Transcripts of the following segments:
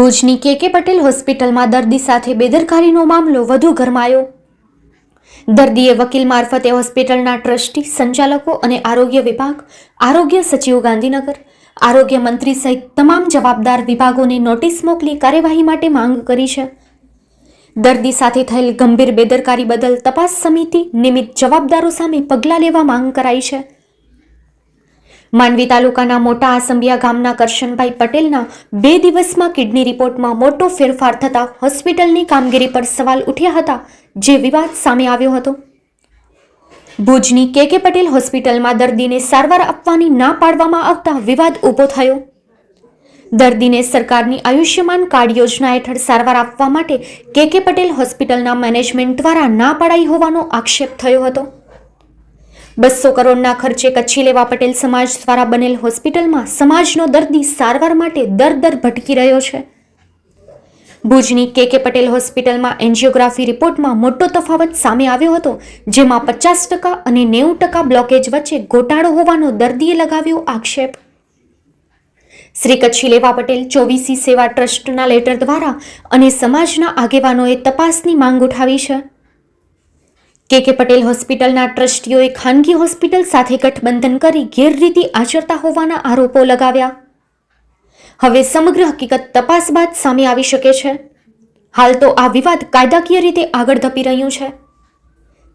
ભુજની કે કે પટેલ હોસ્પિટલમાં દર્દી સાથે બેદરકારીનો મામલો વધુ ગરમાયો. દર્દીએ વકીલ મારફતે હોસ્પિટલના ટ્રસ્ટી, સંચાલકો અને આરોગ્ય વિભાગ, આરોગ્ય સચિવ ગાંધીનગર, આરોગ્ય મંત્રી સહિત તમામ જવાબદાર વિભાગોને નોટિસ મોકલી કાર્યવાહી માટે માંગ કરી છે. દર્દી સાથે થયેલ ગંભીર બેદરકારી બદલ તપાસ સમિતિ નિમિત્ત જવાબદારો સામે પગલાં લેવા માંગ કરાઈ છે. માંડવી તાલુકાના મોટા આસંબિયા ગામના કરશનભાઈ પટેલના બે દિવસમાં કિડની રિપોર્ટમાં મોટો ફેરફાર થતા હોસ્પિટલની કામગીરી પર સવાલ ઉઠ્યા હતા, જે વિવાદ સામે આવ્યો હતો. ભુજની કે કે પટેલ હોસ્પિટલમાં દર્દીને સારવાર આપવાની ના પાડવામાં આવતા વિવાદ ઊભો થયો. દર્દીને સરકારની આયુષ્યમાન કાર્ડ યોજના હેઠળ સારવાર આપવા માટે કે કે પટેલ હોસ્પિટલના મેનેજમેન્ટ દ્વારા ના પડાઈ હોવાનો આક્ષેપ થયો હતો. બસો કરોડના ખર્ચે કચ્છી લેવા પટેલ સમાજ દ્વારા બનેલ હોસ્પિટલમાં સમાજનો દર્દી સારવાર માટે દર દર ભટકી રહ્યો છે. ભુજની કે કે પટેલ હોસ્પિટલમાં એન્જિયોગ્રાફી રિપોર્ટમાં મોટો તફાવત સામે આવ્યો હતો, જેમાં પચાસ ટકા અને નેવું ટકા બ્લોકેજ વચ્ચે ગોટાળો હોવાનો દર્દીએ લગાવ્યો આક્ષેપ. શ્રી કચ્છી લેવા પટેલ ચોવીસી સેવા ટ્રસ્ટના લેટર દ્વારા અને સમાજના આગેવાનોએ તપાસની માંગ ઉઠાવી છે. કે કે પટેલ હોસ્પિટલના ટ્રસ્ટીઓએ ખાનગી હોસ્પિટલ સાથે ગઠબંધન કરી ગેરરીતિ આચરતા હોવાના આરોપો લગાવ્યા. હવે સમગ્ર હકીકત તપાસ બાદ સામે આવી શકે છે. હાલ તો આ વિવાદ કાયદાકીય રીતે આગળ ધપી રહ્યું છે.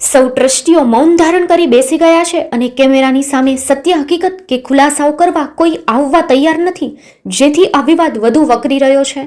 સૌ ટ્રસ્ટીઓ મૌન ધારણ કરી બેસી ગયા છે અને કેમેરાની સામે સત્ય હકીકત કે ખુલાસાઓ કરવા કોઈ આવવા તૈયાર નથી, જેથી આ વિવાદ વધુ વકરી રહ્યો છે.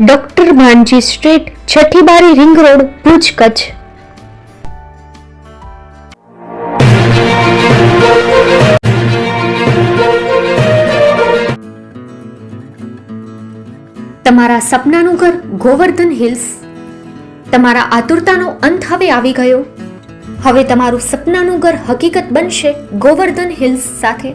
doctor Bhanji street છઠ્ઠી બારી રિંગ રોડ, ભુજ કચ્છ. તમારા સપનાનું ઘર ગોવર્ધન હિલ્સ. તમારા આતુરતાનો અંત હવે આવી ગયો. હવે તમારું સપનાનું ઘર હકીકત બનશે ગોવર્ધન હિલ્સ સાથે.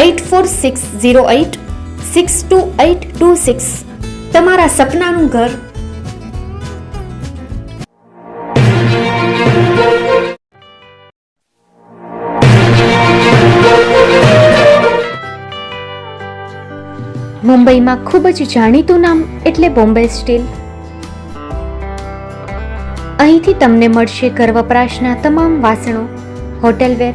eight four six zero eight six two eight two six તમારા સપનાનું ઘર. મુંબઈમાં ખૂબ જ જાણીતું નામ એટલે બોમ્બે સ્ટીલ. અહીંથી તમને મળશે ઘર વપરાશના તમામ વાસણો, હોટેલવેર